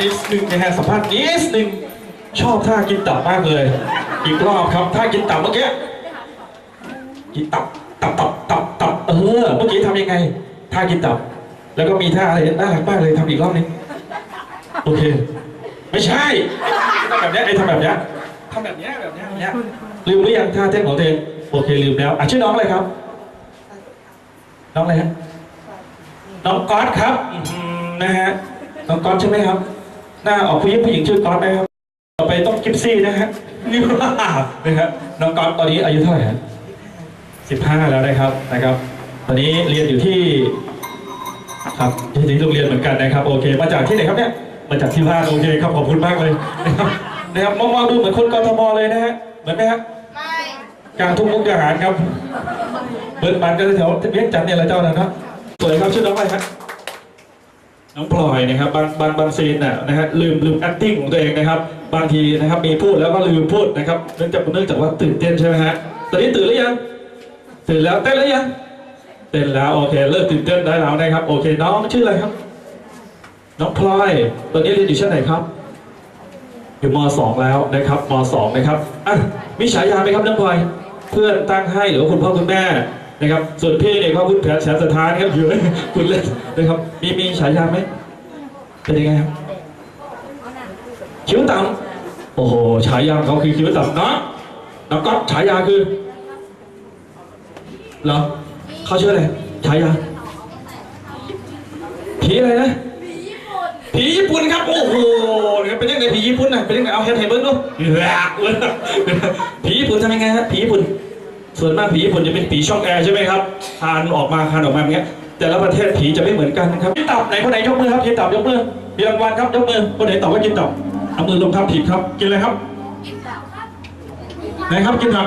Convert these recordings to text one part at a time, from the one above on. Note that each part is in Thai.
นิดนึงนะฮะสัมภาษณ์นิดนึงชอบท่ากินตับมากเลย อีกรอบครับท่ากินตับเมื่อกี้กินตับตับตับตับตับเออเมื่อกี้ทำยังไงท่ากินตับ แล้วก็มีท่าอะไรน่ารักมากเลยทำอีกรอบนึงโอเค ไม่ใช่ทำแบบเนี้ยไอ้ทำแบบเนี้ยทำแบบเนี้ยแบบเนี้ยแบบเนี้ยลืมหรือยังท่าเต้นของตัวเองโอเคลืมแล้วอะชื่อน้องอะไรครับ น้องอะไรฮะน้องก๊อตครับนะฮะน้องก๊อตใช่ไหมครับ หน้าออกผู้หญิงผู้หญิงชื่อก๊อตนะครับ ต่อไปต้องกิฟซี่นะฮะนี่ว่านะครับน้องก๊อตตอนนี้อายุเท่าไหร่ฮะสิบห้าแล้วนะครับนะครับ ตอนนี้เรียนอยู่ที่ครับที่โรงเรียนเหมือนกันนะครับ โอเค มาจากที่ไหนครับเนี่ยมาจากที่บ้านโอเคครับขอบคุณมากเลยนะครับนะครับมองๆดูเหมือนคนกทมเลยนะฮะเหมือนไหมฮะไม่กลางทุ่งมุกดาหารครับเปิดบันก็แถวเวียงจันทร์เนี่ยแหละเจ้านะเนาะสวยครับชื่อน้องอะไรครับ น้องพลอยนะครับบางบางบางซีนน่ะนะฮะลืมลืม acting ของตัวเองนะครับบางทีนะครับมีพูดแล้วก็ลืมพูดนะครับเนื่องจากเนื่องจากว่าตื่นเต้นใช่ไหมฮะตอนนี้ตื่นหรือยังตื่นแล้วเต้นหรือยังเต้นแล้วโอเคเลิกตื่นเต้นได้แล้วนะครับโอเคน้องชื่ออะไรครับ น้องพลอยตอนนี้เรียนอยู่ชั้นไหนครับอยู่ม .2 แล้วนะครับม .2 นะครับอะมีฉายาไหมครับน้องพลอย เพื่อนตั้งให้หรือว่าคุณพ่อคุณแม่ นะครับ ส่วนพี่เนี่ยก็คุณแผนแสนสถานครับอยู่คุณเล่นนะครับมีมีฉายาไหมเป็นยังไงครับคิ้วต่ำโอ้โหฉายาเขาคือคิ้วต่ำนาะน้องก๊อฟฉายาคือเหรอเขาชื่ออะไรฉายาผีอะไรนะผีญี่ปุ่นครับโอ้โหนะครับเป็นยังไงผีญี่ปุ่นนะเป็นยังไงเอาแฮนด์เทเบิลดูเฮ้ยผีญี่ปุ่นทำยังไงฮะผีญี่ปุ่น ส่วนมากผีญี่ปุ่นจะเป็นผีช่องแอร์ใช่ไหมครับคานออกมาคานออกมาอย่างเงี้ย แต่ละประเทศผีจะไม่เหมือนกันครับกินตับไหนคนไหนยกมือครับกินตับยกมือมีรางวัลครับยกมือคนไหนตอบว่ากินตับเอามือลงครับผิดครับ กินอะไรครับไหนครับกินตับ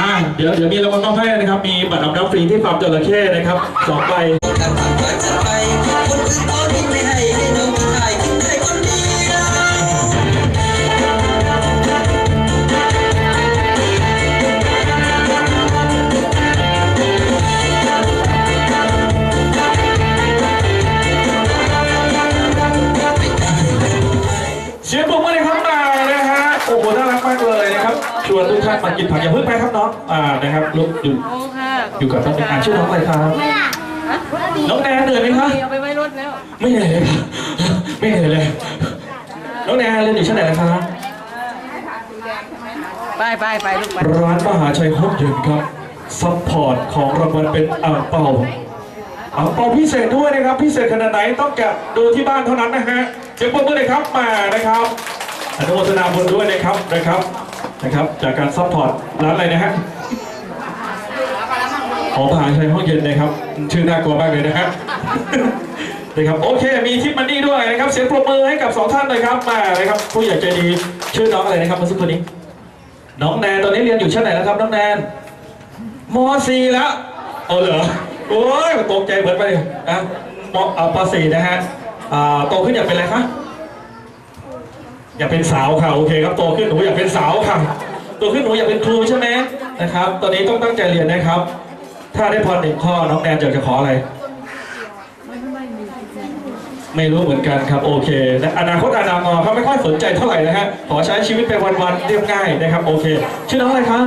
อ่าเดี๋ยวเดี๋ยวมีรางวัลมอบให้นะครับ มีบัตรอาบน้ำฟรีที่ฟาร์มจระเข้นะครับสองใบ เสียงปรบมือเลยครับมานะฮะโอ้โหน่ารักมากเลยนะครับชวนทุกท่านมากินผักอย่าเพิ่งไปครับน้องอ่านะครับลุกอยู่โอ้ค่ะอยู่กับน้องเป็นอ่านชื่อน้องอะไรครับฮะน้องแนนเหนื่อยไหมครับเอาไปไว้รถแล้วไม่เหนื่อยเลยครับไม่เหนื่อยเลยน้องแนนเรียนอยู่ชั้นไหนนะครับไปไปไปลูกไปร้านมหาชัยห้องเย็นครับซัพพอร์ตของรางวัลเป็นอ่างเปา อ่างเปาพิเศษด้วยนะครับ พิเศษขนาดไหนต้องแกะดูที่บ้านเท่านั้นนะฮะเสียงปรบมือเลยครับมานะครับอนุโมทนาบุญด้วยนะครับนะครับนะครับ จากการซัพพอร์ตร้านอะไรนะฮะของมหาชัยห้องเย็นนะครับ ชื่อน่ากลัวมากเลยนะฮะนะครับโอเคมีทิปมันนี่ด้วยนะครับ เสียงปรบมือให้กับสองท่านเลยครับมานะครับ ผู้ใหญ่ใจดีชื่อน้องอะไรนะครับเมื่อสักครู่นี้ น้องแนนตอนนี้เรียนอยู่ชั้นไหนแล้วครับน้องแนนม .4 แล้วโอ้เหรอ โอ้ยตกใจเหมือนไปเลยอะมอ่าป .4 นะฮะอ่าโตขึ้นอยากเป็นอะไรคะอยากเป็นสาวค่ะโอเคครับโตขึ้นหนูอยากเป็นสาวค่ะโตขึ้นหนูอยากเป็นครูใช่ไหมนะครับ ตอนนี้ต้องตั้งใจเรียนนะครับ ถ้าได้พรหนึ่งข้อน้องแนนอยากจะขออะไร ไม่รู้เหมือนกันครับโอเคและอนาคตอนาคตเขาไม่ค่อยสนใจเท่าไหร่นะฮะขอใช้ชีวิตไปวันๆเรียบง่ายนะครับโอเค ชื่อน้องอะไรคะ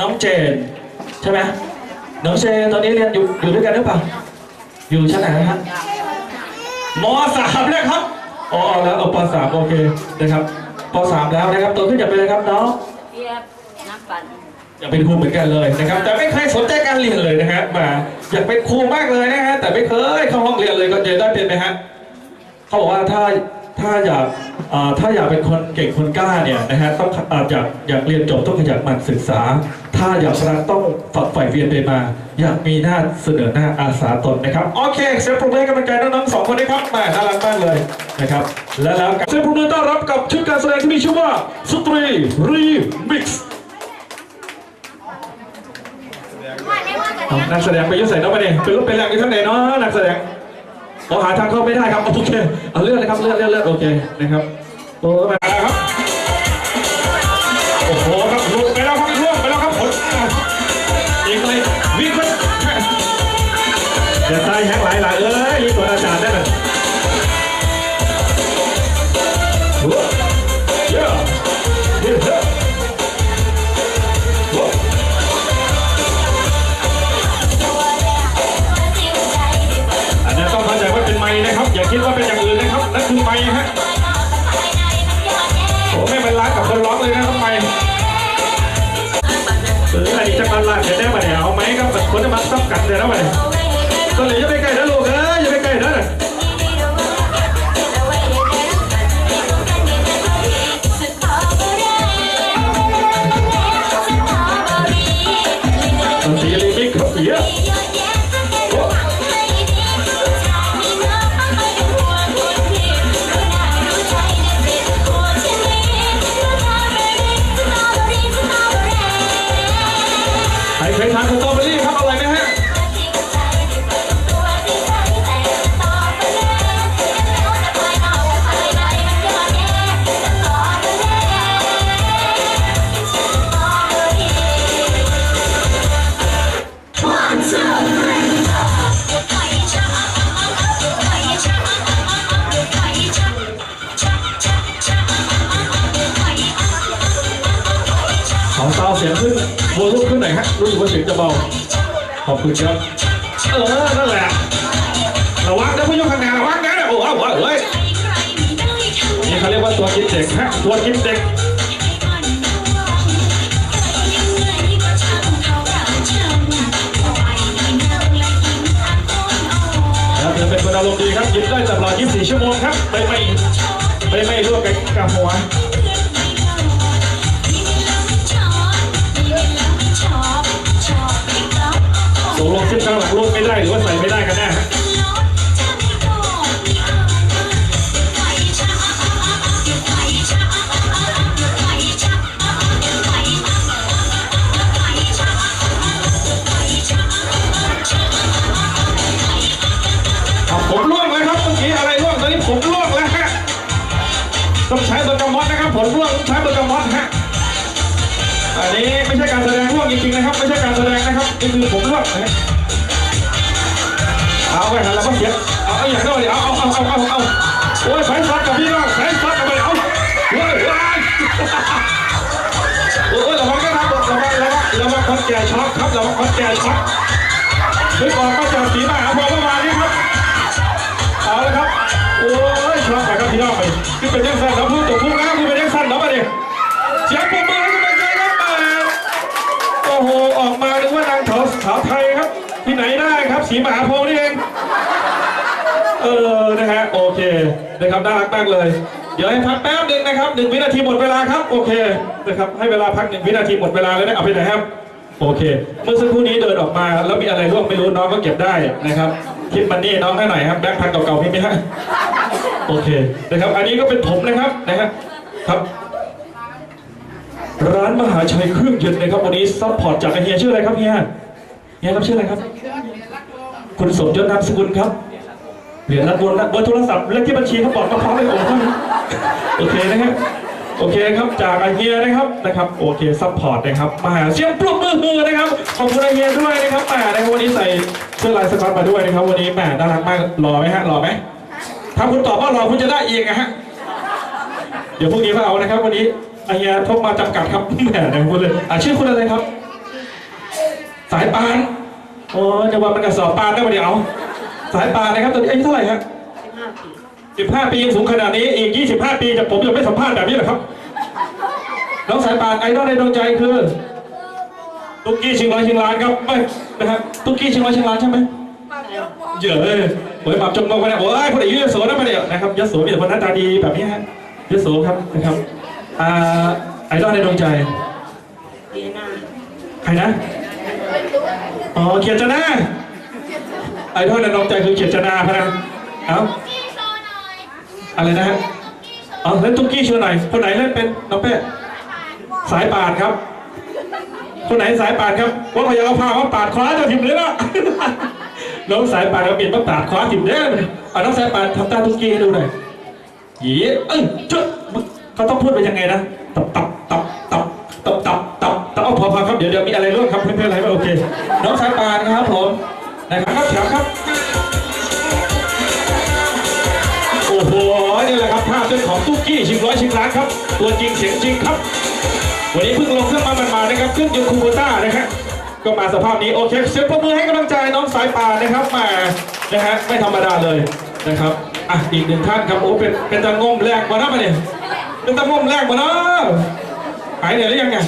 น้องเจนใช่ไหม น้องเจนตอนนี้เรียนอยู่อยู่ด้วยกันหรือเปล่าอยู่ชั้นไหนนะฮะมสามแล้วครับอ๋อแล้วเอาปสามโอเคนะครับปสามแล้วนะครับโตขึ้นอยากเป็นอะไรครับน้องเทียบน้ำปั่นอยากเป็นครูเหมือนกันเลยนะครับ แต่ไม่เคยสนใจการเรียนเลยนะฮะมาอยากเป็นครูมากเลยนะฮะแต่ไม่เคยเข้าห้องเรียนเลยก็จะได้เป็นไหมฮะเขาบอกว่าถ้า ถ้าอยากอ่าถ้าอยากเป็นคนเก่งคนกล้าเนี่ยนะฮะต้องอาอยากอยากเรียนจบต้องขยันหมั่นศึกษา ถ้าอยากรักต้องฝักใฝ่เรียนไปมา อยากมีหน้าเสนอหน้าอาสาตนนะครับโอเคเสียงปรบมือให้กำลังใจน้องๆสองคนนะครับมาน่ารักมากเลยนะครับและแล้วเสียงปรบมือต้อนรับกับชุดการแสดงที่มีชื่อว่าสตรีรีมิกซ์เอานักแสดงไปยุ่ใส่น้องไปเนี่ยเป็นรูปเป็นแรงอยู่ท่านไหนเนาะนักแสดง เราหาทางเข้าไม่ได้ครับโอเคเอาเลื่อนเลยครับเลื่อนเลื่อนเลื่อนโอเคนะครับโอ้มาแล้วครับโอ้โห คุณครับเออนั่นแหละระวังนะผู้ยกข้างหน้าระวังนะโอ้โหเฮ้ยนี่เขาเรียกว่าตัวกินเด็กฮะตัวกินเด็กแล้วเธอเป็นคนอารมณ์ดีครับยิ้มได้ตลอด24 ชั่วโมงครับไม่ไม่ไม่ไม่ร่วมกับกับหัว กลงเส้นข้างหลังรูดไม่ได้หรือว่าใส่ไม่ได้กันแน่ผมล่วงแล้วครับเมื่อกี้อะไรล่วงตอนนี้ผมล่วงแล้วฮะต้องใช้เบอร์กามอสนะครับผมล่วงใช้เบอร์กามอสฮะอันนี้ไม่ใช่การแสดงล่วงจริงๆนะครับ ไม่ใช่การแสดงนะครับนี่คือผมล่วงนะ เอาไปหันแล้วก็เสียเอาเอาอย่างนั้นเลยเอาเอาเอาเอาเอาเอาโอ้ยสายซัดกับพี่น้องสายซัดกับไปเอาเฮ้ยว้ายโอ้ยระวังนะครับระวังระวังระวังคนแก่ช็อกครับระวังคนแก่ช็อกนึกออกมาจากสีมหาโพธิ์เมื่อวานนี้ครับเอาละครับโอ้ยช็อบไปครับพี่น้องไปคือเป็นยังสั้นแล้วพูดจบพูดแล้วคือเป็นยังสั้นแล้วมาดิเสียงปรบมือให้กำลังใจครับมาโอ้โหออกมานึกว่านางสาสาวไทยครับที่ไหนได้ครับสีมหาพง เออนะฮะโอเคนะครับน่ารักมากเลย เดี๋ยวให้พักแป๊บหนึ่งนะครับหนึ่งวินาทีหมดเวลาครับโอเคนะครับให้เวลาพักหนึ่งวินาทีหมดเวลาเลยนะเอาไปไหนครับโอเค เมื่อสักครู่นี้เดินออกมา แล้วมีอะไรร่วงไม่รู้น้องก็เก็บได้นะครับทิปมันนี่น้องให้หน่อยครับแบงค์พันเก่าๆพี่ไหมฮะโอเคนะครับ อันนี้ก็เป็นผมนะครับนะฮะครับ ร้านมหาชัยเครื่องเย็นนะครับวันนี้ซัพพอร์ตจากเฮียชื่ออะไรครับเฮียเฮียครับชื่ออะไรครับ คุณสมยศนามสกุลครับ เหรียญรัดบนและเบอร์โทรศัพท์เลขที่บัญชีเขาบอกมาพร้อมเลยโอ้โหโอเคนะครับโอเคครับจากไอเฮียนะครับนะครับโอเคซัพพอร์ตนะครับมาเสียงปรบมือนะครับขอบคุณไอเฮียด้วยนะครับแหมในวันนี้ใส่เสื้อลายสก๊อตมาด้วยนะครับวันนี้แหมน่ารักมากรอไหมฮะรอไหมถ้าคุณตอบว่ารอคุณจะได้เอีกนะฮะเดี๋ยวพรุ่งนี้มาเอานะครับ วันนี้ไอเฮียทบมาจำกัดครับแหมในคุณเลยอะชื่อคุณอะไรครับ สายปานโอ้ยจะว่ามันกระสอบปานได้ปะเดี๋ยว สายปานนะครับตอนนี้อายุเท่าไหร่ครับ15 ปียังสูงขนาดนี้อีก 25 ปีจะผมจะไม่สัมภาษณ์แบบนี้เหรอครับน้องสายปานไอดอลในดวงใจคือตุ๊กกี้ชิงร้อยชิงล้านครับไม่นะครับตุ๊กกี้ชิงร้อยชิงล้านใช่ไหมเยอะเลยโอ้ยปรับจมลงไปนะโอ้ยคนไหนยโสนะมาเนี่ยนะครับยโสมีแต่คนหน้าตาดีแบบนี้ฮะยโสครับนะครับอ่าไอดอลในดวงใจใครนะอ๋อเขียนจนา ไอดอลในดวงใจคือเขียนจนาพะนะเอ้าอะไรนะฮะเอาเล่นตุ๊กกี้โชว์หน่อยคนไหนเล่นเป็นน้องเป้สายปานครับ คนไหนสายปานครับว่าพยาเอาผ้าว่าปาดคว้าจะถิ่มเลยนะน้องสายป่านเอาปิดมาปาดคว้าถิ่มเด้เอาน้องสายปานทำตาตุ๊กกี้ให้ดูหน่อยหยีเอ้ยเจ้าเขาต้องพูดไปยังไงนะตับตับตับตับตับตับตับตับเอาพอพอครับเดี๋ยวเดี๋ยวมีอะไรร่วงครับเพื่อนๆอะไรไม่โอเค น้องสายปานครับผม นะครับแถวครับ โอ้โห นี่แหละครับภาพเป็นของตุ๊กกี้ชิงร้อยชิงล้านครับ ตัวจริงเสียงจริงครับ วันนี้เพิ่งลงเครื่องมามันมานะครับ เครื่องยนต์คูโบต้านะครับก็มาสภาพนี้โอเคเสียงปรบมือให้กำลังใจน้องสายป่านะครับมานะฮะไม่ธรรมดาเลยนะครับอะอีกหนึ่งท่านครับโอ้เป็นเป็นตะงมแรกมานะมาเนี่ยเป็นตะงมแรกมาเนาะหายเหนื่อยหรือยังไง